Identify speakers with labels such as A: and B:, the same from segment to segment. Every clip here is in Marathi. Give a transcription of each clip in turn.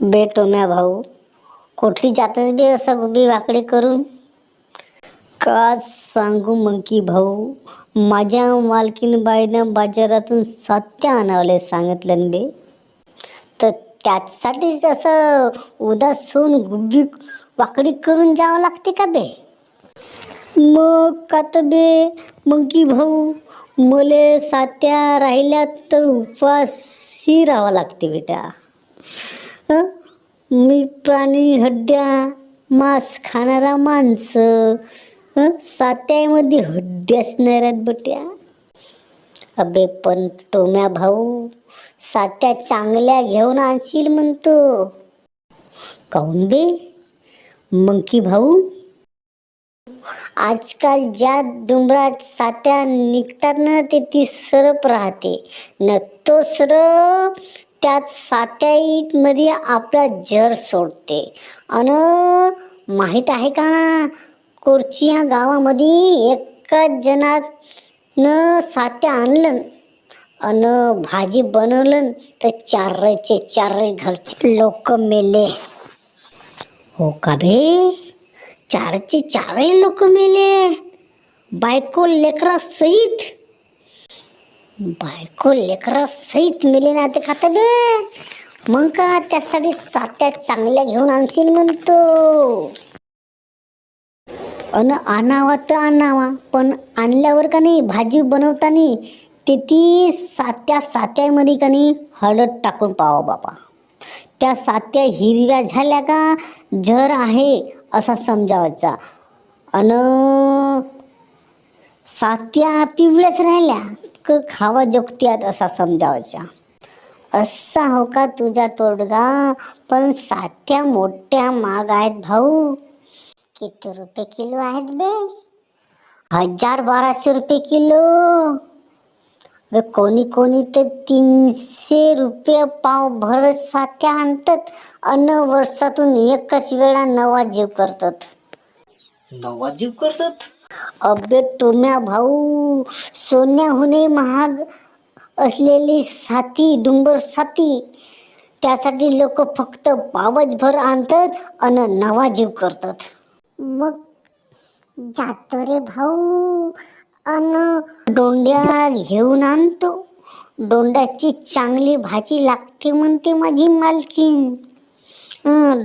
A: बेटोम्या भाऊ कुठली जातच बी असं उभी वाकडी करून? का सांगू मंकी भाऊ माझ्या मालकीन बाईनं बाजारातून सत्य आणावले सांगितलं बे. तर त्याचसाठीच असं उदास होऊन गुब्बी वाकडी करून जावं लागते का बे? मग का तर बे मंकी भाऊ मले सात्या राहिल्या तर उपवासी राहावं लागते बेटा. मी प्राणी हड्ड्या मांस खाणारा माणसं सात्यामध्ये हड्डी असणार बट्या. अबे पण टोम्या भाऊ सात्या चांगल्या घेऊन आणशील म्हणतो. काऊन बे? मंकी भाऊ आजकाल ज्या डुंबरात सात्या निघतात ना ते ती सरप राहते. न तो सरप त्यात सात्याईमध्ये आपला जर सोडते. अन माहीत आहे का? कोरची ह्या गावामध्ये एकाच जणात न सात्या आणलं. अन भाजी बनवलं. तर चारचे चार घरचे लोक मेले. हो का बे? चारचे चारही लोक मेले. बायको लेकरा सहित बायको लेकरा सहित मिले ना ते खात बे. मग का त्यासाठी सात्या चांगल्या घेऊन आणशील म्हणतो. अन आणावा तर आणावा पण आणल्यावर का नाही भाजी बनवताना ते ती सात्या सात्यामध्ये का नाही हळद टाकून पावा बापा त्या सात्या हिरव्या झाल्या का झर आहे असा समजावायचा. अन सात्या पिवळ्याच राहिल्या. क खावा जोगत्यात असा समजावचा. असा हो का तुझा तोडगा? पण सात्या मोठ्या माग आहेत भाऊ. किती रुपये किलो आहेत बे? हजार बाराशे रुपये किलो. व कोणी कोणी तर तीनशे रुपये पाव भर सात्या आणतात अन वर्षातून एकच वेळा नवा जीव करतात.
B: नवा जीव करतात?
A: अबे टोम्या भाऊ सोन्याहुने महाग असलेली साथी डुंबर साथी त्यासाठी लोक फक्त पावच भर आणतात आणि नवा जीव करतात. मग जातो रे भाऊ. अन दोंड्या घेऊन आणतो. दोंड्याची चांगली भाजी लागते म्हणते माझी मालकीन हं,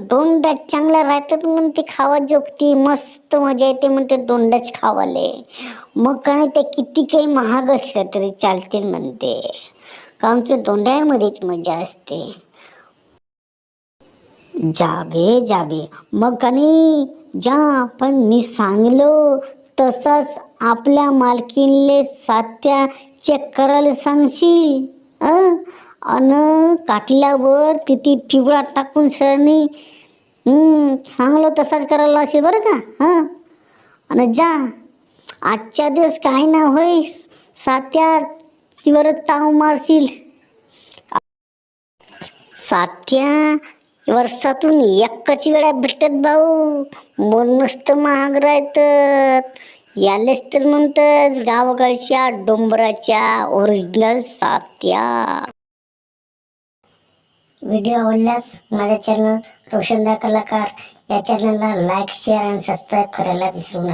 A: चांगला राहतात म्हणते खावा जोगती मस्त मजा येते म्हणते दोंड्याच खावाले. मग काय ते किती काही महाग असलं तरी चालतील म्हणते. कारण की दोंड्यामध्येच मजा असते. जाबे जाबे. मग कणी जा पण मी सांगलो तसंच आपल्या मालकीनले सात्या चेक करायला सांगशील? अ? अन काटल्यावर तिथे पिवळा टाकून सरणी हं, सांगलो तसाच करायला असेल बरं का? हां? आणि जा आजच्या दिवस काही ना होय सात्या वर ताव मारशील. सात्या वर्षातून एकच वेळा भेटत भाऊ मन नुसतं महाग राहतात. यालेच तर म्हणतात गावाकडच्या डोंबराच्या ओरिजिनल सात्या व्हिडिओ आवडल्यास माझ्या चॅनल रोशनदा कलाकार या चॅनलला लाईक शेअर आणि सबस्क्राईब करायला विसरू नका.